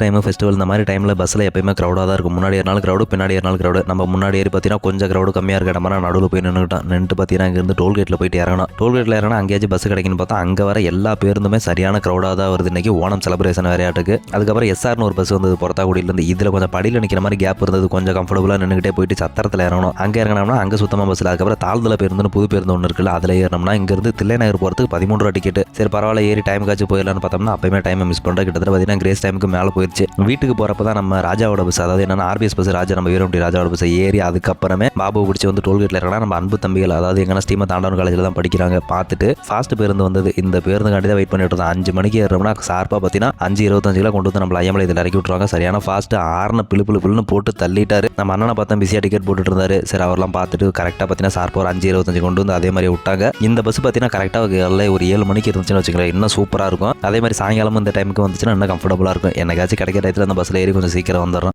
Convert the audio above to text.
Time festival இந்த மாதிரி டைமில் பஸ்ஸில் எப்பயுமே க்ரௌடாக தான் இருக்கும். முன்னாடி ஏறினாலும் க்ரௌடு பின்னாடி ஏறினாலும் க்ரௌடு நம்ம முன்னாடி ஏறி பார்த்தீங்கன்னா கொஞ்சம் க்ரௌடு கம்மியாக இருக்கிற மாதிரி நடுவில் போய் நின்றுட்டேன் நின்று பார்த்தீங்கன்னா இங்கேருந்து டோல்கேட்டில் போயிட்டு இறங்கணும். டோல்கேட்டில் இறங்கினா அங்கேயாச்சும் பஸ் கிடைக்குன்னு பார்த்தா அங்கே வர எல்லா பேருந்துமே சரியான க்ரௌடாக தான் வருது. இன்றைக்கி ஓணம் செலிப்ரேஷன் விளையாட்டுக்கு. அதுக்கப்புறம் எஸ்ஆர்னு ஒரு பஸ் வந்தது பொறத்தாக்குடியிலேருந்து. இதில் கொஞ்சம் படியில் நிற்கிற மாதிரி கேப் இருந்தது. கொஞ்சம் கம்ஃபர்டபுளாக நின்றுக்கிட்டே போயிட்டு சத்திரத்தில் இறங்கணும். அங்கே இறங்கினோம்னா அங்கே சுத்தமாக பஸ்ஸில் அதுக்கப்புறம் தாழ்தல பேருந்துன்னு புது பேருந்து ஒன்று இருக்குல்ல அதில் ஏறினோம்னா இங்கேருந்து தில்லைநகர் போகிறதுக்கு பதிமூணு ரூபா டிக்கெட் சரி பரவாயில்ல ஏறி டைம் காய்ச்சி போயிடலான்னு பார்த்தோம்னா அப்பயுமே டைமை மிஸ் பண்ணுறோம் கிட்டத்தட்ட பார்த்தீங்கன்னா கிரேஸ் டைமுக்கு மேலே போயிடுச்சு வீட்டுக்கு போகிறப்ப தான் நம்ம ராஜாவோட பஸ் அதாவது என்னன்னா ஆர்பிஎஸ் பஸ் ராஜா நம்ம வீரமுட்டி ராஜாவோட பஸ் ஏறி அதுக்கப்புறமே பாபு பிடிச்சி வந்து டோல்கேட்டில் இருக்கா நம்ம அன்பு தம்பிகள் அதாவது எங்கன்னா ஸ்ரீம தாண்டவன் காலேஜில் தான் படிக்கிறாங்க. பார்த்துட்டு ஃபாஸ்ட் பேருந்து வந்தது. இந்த பேருந்துக்காண்டி தான் வெயிட் பண்ணிட்டு இருந்தோம். அஞ்சு மணிக்கு ஏறோம்னா ஷார்ப்பாக பார்த்தீங்கன்னா அஞ்சு இருபத்தஞ்சு கிலோ கொண்டு வந்து நம்ம ஐயமலை இதில் இறக்கி விட்ருவாங்க சரியான ஃபாஸ்ட் ஆறுன பிளு பிளு பிள்னு போட்டு தள்ளிட்டாரு. நம்ம அண்ணனை பார்த்தா பிஸியாக டிக்கெட் போட்டுட்டு இருந்தாரு. சரி அவர்லாம் பார்த்துட்டு கரெக்டாக பார்த்தீங்கன்னா ஷார்ப்பாக ஒரு அஞ்சு இருபத்தஞ்சு கொண்டு வந்து அதே மாதிரி விட்டாங்க. இந்த பஸ் பார்த்தீங்கன்னா கரெக்டாக ஒரு ஏழு மணிக்கு இருந்துச்சுன்னு வச்சுக்கலாம் இன்னும் சூப்பராக இருக்கும். அதே மாதிரி சாயங்காலம் இந்த டைமுக்கு வந்துச்சுன்னா இன்னும் கம்ஃபர்டபுளாக இருக்கும். என்னைக்காச்சும் கிடைக்கிற டயத்தில் அந்த பஸ்ஸில் ஏறி கொஞ்சம் சீக்கிரம் வந்துடுறோம்